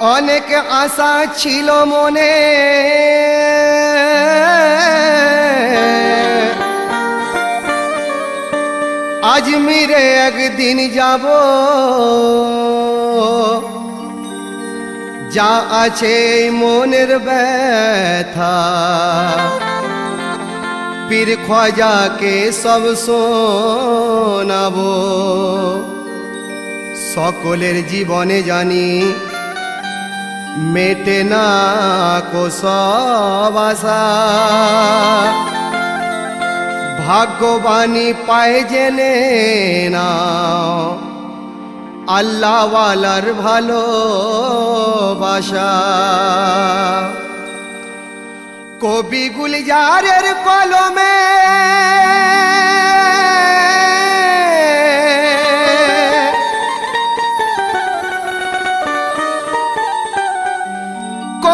অনেক আশা ছিল মনে। আজমিরে একদিন যাব। যা আছে মনের ব্যথা। পীর খোয়াজাকে সব শোনাবো। সকলের জীবনে জানি মেটে না কোসবাসা ভাগ্যবাণী পায় জেনে না আল্লাহওয়ালার ভালোবাসা। কবি গুলজারের কলমে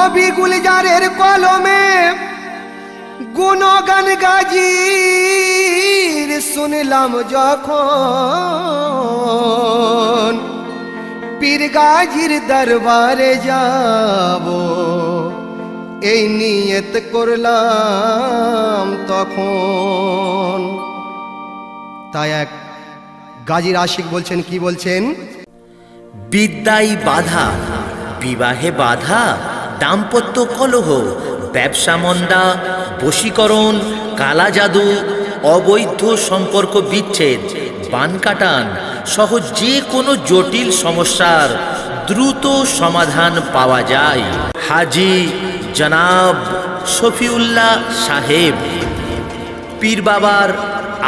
কবি গুলজারের কলমে গুণগান গাজির শুনলাম যখন, পীর গাজির দরবারে যাব, এই নিয়ত করলাম তখন। তাই এক গাজীর আশিক বলছেন, কি বলছেন? বিদ্যাই বাধা, বিবাহে বাধা দাম্পত্য কলহ, ব্যবসা মন্দা, বশীকরণ, কালা জাদু, অবৈধ সম্পর্ক বিচ্ছেদ, বান কাটান সহ যে কোনো জটিল সমস্যার দ্রুত সমাধান পাওয়া যায়। হাজি জনাব শফিউল্লাহ সাহেব, পীর বাবার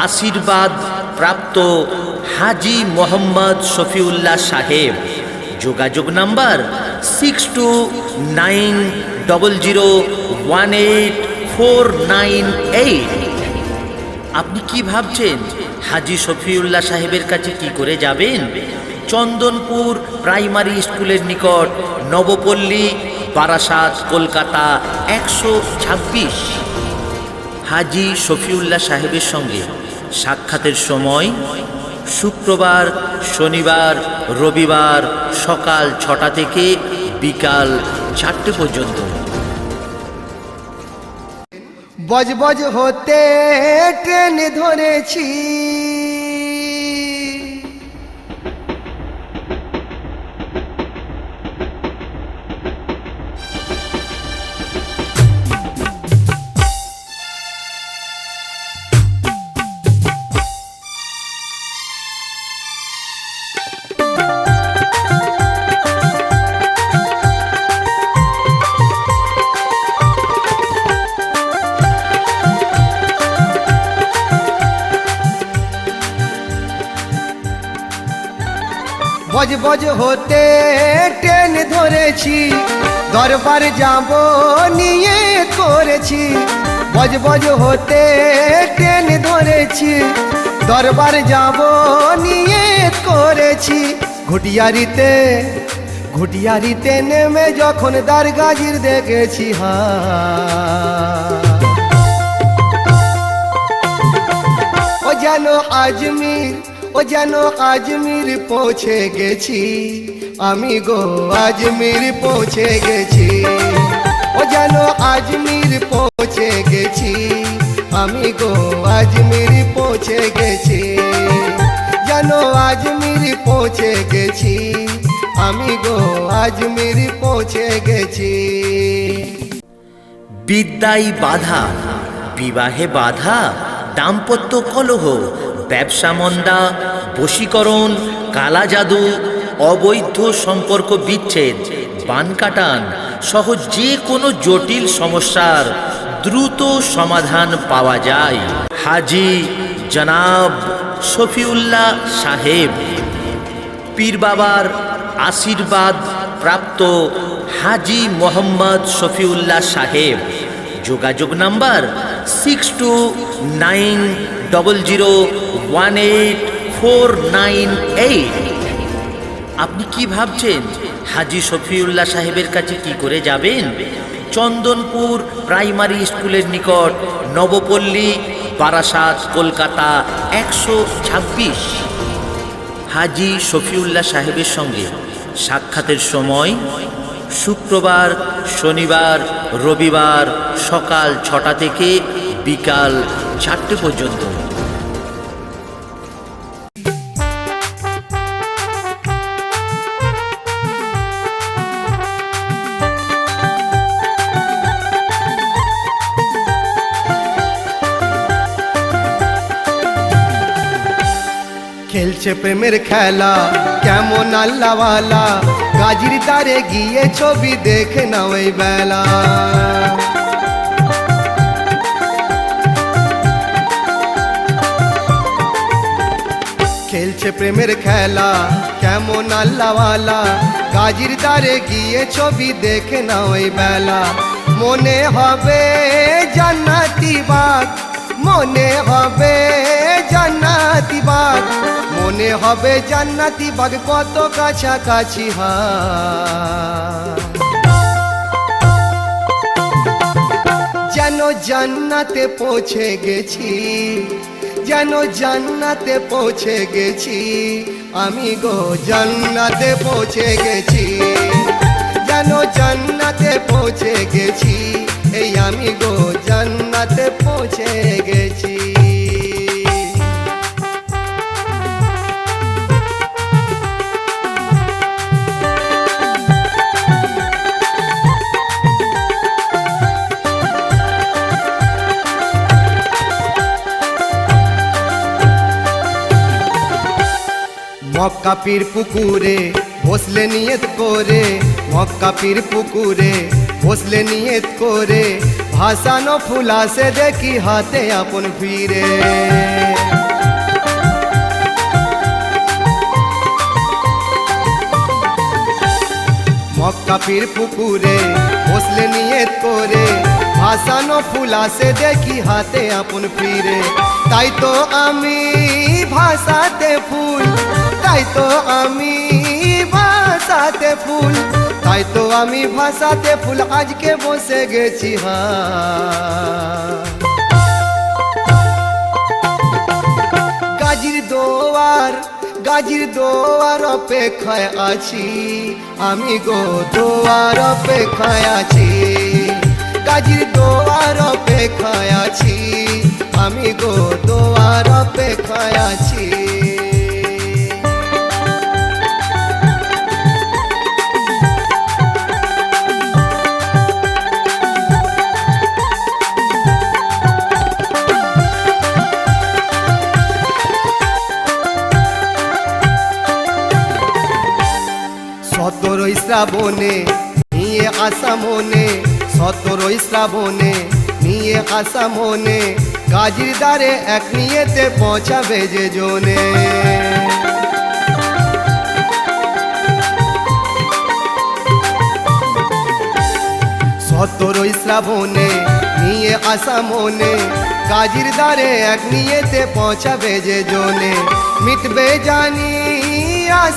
আশীর্বাদ প্রাপ্ত হাজি মোহাম্মদ শফিউল্লাহ সাহেব। যোগাযোগ number six two nine double zero one eight four nine eight আপনি কি ভাবছেন? হাজি শফিউল্লাহ সাহেবের কাছে কি করে যাবেন? চন্দনপুর প্রাইমারি স্কুলের নিকট নবপল্লী, বারাসাত, কলকাতা একশো ছাব্বিশ। হাজি শফিউল্লাহ সাহেবের সঙ্গে সাক্ষাতের সময় শুক্রবার শনিবার রবিবার সকাল ছটা থেকে বিকাল চারটে পর্যন্ত। বজবজ হতে ট্রেন ধরেছি। বজ হতে ট্রেন ধরেছি, দরবার যাব নিয়ে করেছি। বজ বজ হতে ট্রেন ধরেছি, দরবার যাব নিয়ে করেছি। ঘুটিয়ারিতে ঘুটিয়ারিতে নেমে যখন দারগাজির দেখেছি হা। ও যেন আজমির ও যেন আজমির পৌঁছে গেছি। আমি গো আজমির পৌঁছে গেছি। ও যেন আজমির পৌঁছে গেছি। আমি গো আজমির পৌঁছে গেছি। যেন আজমির পৌঁছে গেছি। আমি গো আজমির পৌঁছে গেছি। বিদ্যাই বাধা, বিবাহে বাধা, দাম্পত্য কলহ ব্যবসা মন্দা, বশীকরণ কালা জাদু অবৈধ সম্পর্ক বিচ্ছেদ, বান কাটান সহ যে কোনো জটিল সমস্যার দ্রুত সমাধান পাওয়া যায়। হাজি জনাব শফিউল্লাহ সাহেব পীর বাবার আশীর্বাদ প্রাপ্ত হাজি মোহাম্মদ শফিউল্লাহ সাহেব। যোগাযোগ number six two nine double zero one eight four nine eight আপনি কি ভাবছেন? হাজি শফিউল্লাহ সাহেবের কাছে কি করে যাবেন? চন্দনপুর প্রাইমারি স্কুলের নিকট নবপল্লী, বারাসাত, কলকাতা একশো ছাব্বিশ। হাজি শফিউল্লাহ সাহেবের সঙ্গে সাক্ষাতের সময় শুক্রবার, শনিবার, রবিবার সকাল ছটা থেকে বিকাল চারটে পর্যন্ত। খেলছে প্রেমের খেলা, কেমন আল্লাহওয়ালা? গাজির তারে গিয়ে ছবি দেখে নাও এই বেলা। খেলছে প্রেমের খেলা। কেমন আল্লাহওয়ালা। গাজির দ্বারে গিয়ে ছবি দেখে না ওই বেলা মনে হবে জান্নাতি বাগ মনে হবে জান্নাতি বাগ মনে হবে জান্নাতি বাগ কত কাছাকাছি হয় যেন জান্নাতে পৌঁছে গেছি। যেন জান্নাতে পৌঁছে গেছি। আমি গো জান্নাতে পৌঁছে গেছি। যেন জান্নাতে পৌঁছে গেছি। এই আমি গো জান্নাতে মক্কা পুকুরে, বসলে নিয়ত করে। মক্কা পুকুরে, বসলে নিয়ত করে। ভাসানো ফুলাসে দেখি হাতে আপন ফিরে মক্কা পুকুরে, বসলে নিয়ত করে। ভাসানো ফুলাসে দেখি হাতে আপন ফিরে তাই তো আমি ভাসাতে ফুল তাই তো আমি ভাসাতে ফুল, তাই তো আমি ভাসাতে ফুল, আজকে বসে গেছি হা। গাজির দোয়ার গাজির দোয়ার অপেক্ষায় আছি, আমি গো দোয়ার অপেক্ষায় আছি। গাজির দোয়ার অপেক্ষায় আছি, আমি গো দোয়ার অপেক্ষায় আছি। শ্রাবণে, নিয়ে আসা মনে, সতেরোই শ্রাবণে, নিয়ে আসা মনে, গাজির দ্বারে এক নিয়েতে পৌঁছাবে যে জনে। সতেরোই শ্রাবণে, নিয়ে আসা মনে, গাজির দ্বারে এক নিয়েতে পৌঁছাবে যে জনে। মিটবে জানি আশা